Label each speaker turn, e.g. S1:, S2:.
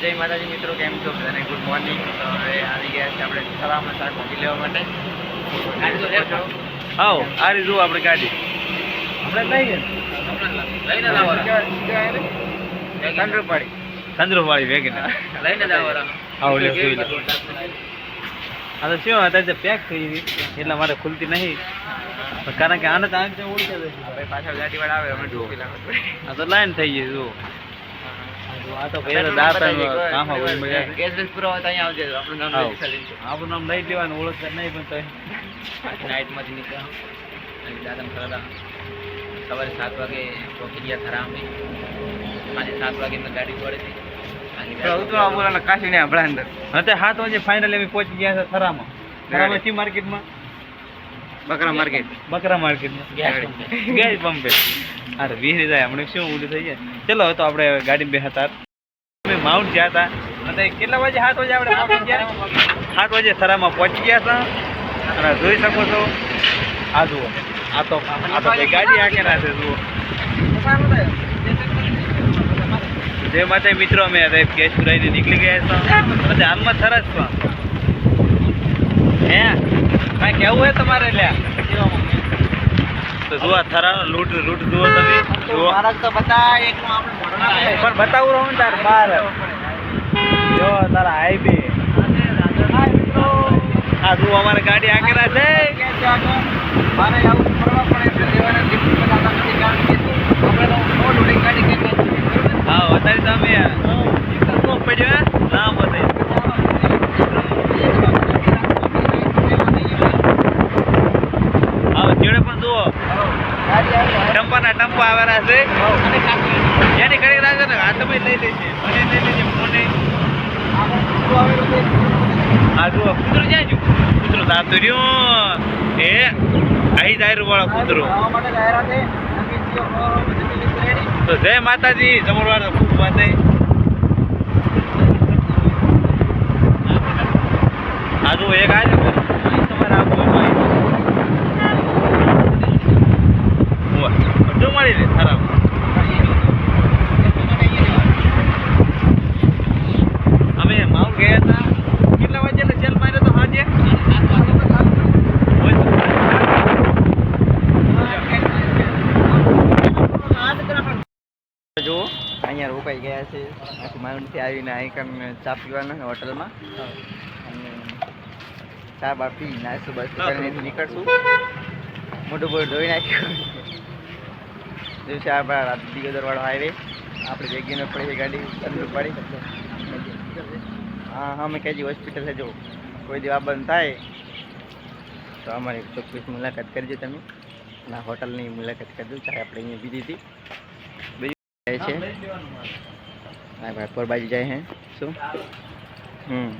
S1: જય માતાજી મિત્રો કેમ છો? બધાને ગુડ મોર્નિંગ તો હવે આવી ગયા છે આપણે સલામત શાકભાજી લેવા માટે.
S2: આવો આ રીતે જુઓ આપણે ગાડી.
S1: આપણે લઈએ. લઈને ચંદ્રપાડી
S2: ચંદ્રવાળી વેગન.
S1: લઈને
S2: આવો લે આ તો શું અત્યારે પેક થઈ ગઈ. એટલા માટે ખુલતી નહીં. કારણ કે આને તો આંખ ઓળખે છે
S1: પાછળ ગાડી વાળા આવે અમે
S2: આ તો લાઈન થઈ ગઈ જુઓ. આ તો પહેલા દાતા કામ હોય મજા
S1: ગેસ પૂરો હોય તો અહીંયા આવજે. આપણું નામ લઈ ચાલીને
S2: આપણું નામ લઈ લેવાનું ઓળખતા નહીં પણ તો
S1: નાઇટમાંથી નીકળ્યા અને દાદા ખરા સવારે સાત વાગે પહોંચી ગયા ખરા અમે સાંજે સાત વાગે મેં ગાડી પડે કાશી ને હમણાં અંદર
S2: અત્યારે સાત વાગે ફાઇનલ અમે પહોંચી ગયા છે થરામાં. થરામાં સી માર્કેટમાં?
S1: બકરા માર્કેટ.
S2: બકરા માર્કેટ ગેસ પંપે. અરે વીહરી જાય હમણાં શું ઊંડું થઈ જાય? ચલો તો આપણે ગાડી બે હતા. અમે માઉન્ટ ગયા હતા. અને કેટલા વાગે? સાત વાગે આપણે ગયા? સાત વાગે થરામાં પહોંચી ગયા હતા. અને જોઈ શકો છો આ જુઓ. આ તો આ તો ગાડી આકેલા છે જુઓ. જે માટે મિત્રો અમે હવે કેશ પુરાઈને નીકળી ગયા હતા. અને હાલમાં સરસ પણ. હે? કાંઈ કેવું હોય તમારે લ્યા? તો જુઓ થરાનો લૂંટ લૂંટ જુઓ તમે જુઓ.
S1: તો બતા એક આપણે
S2: પણ બતાવું રહું ને તાર બાર જો તારા હાઈવે આ જુઓ અમારે ગાડી આકેલા છે.
S1: મારે આવું ફરવા પડે એટલે દેવાના gift બધા નથી કારણ કે આપણે તો નો loading ગાડી કે
S2: હા અત્યારે તમે શું પડ્યો હે? ના બતાવી હા ચેડે પણ જુઓ ટંપાના ટંપા આવેલા છે. એની ઘડી લાગે ને, આ તમે લઈ લેજે. મને લઈ લેજે, મને. આ જુઓ, કૂતરું ક્યાં છું કૂતરું તાતું રહ્યું. એ અહીં દાયરું વાળો તો જય માતાજી જમણવાર ખૂબ વાતે આ જુઓ, એક આ છે તમારે આપવું હોય તો. બધું મળી રહે ખરાબ અમે માઉન્ટ ગયા હતા કેટલા વાગે એટલે જેલ માર્યો તો સાંજે હોય તો જુઓ
S1: અહીંયા રોકાઈ ગયા છે. પછી માઉન્ટથી આવીને અહીં ચા પીવાના હોટલમાં. અને ચા બા પી નાસ્તો બાસ્તો કરીને નીકળશું. મોટું બોર ધોઈ નાખ્યું. દિવસે આપણા રાત દિગોદર વાળો હાઈવે. આપણે જગ્યાને પડી છે ગાડી અંદર પડી. હા હા મેં કહેજી હોસ્પિટલ છે જો. કોઈ દેવા બંધ થાય તો અમારી ચોક્કસ મુલાકાત કરજો તમે. ના હોટલની મુલાકાત કરજો ચાહે આપણે અહીંયા બીજી હતી. જાય છે. હા ભાઈ પર બાજુ જાય હે. શું? હમ.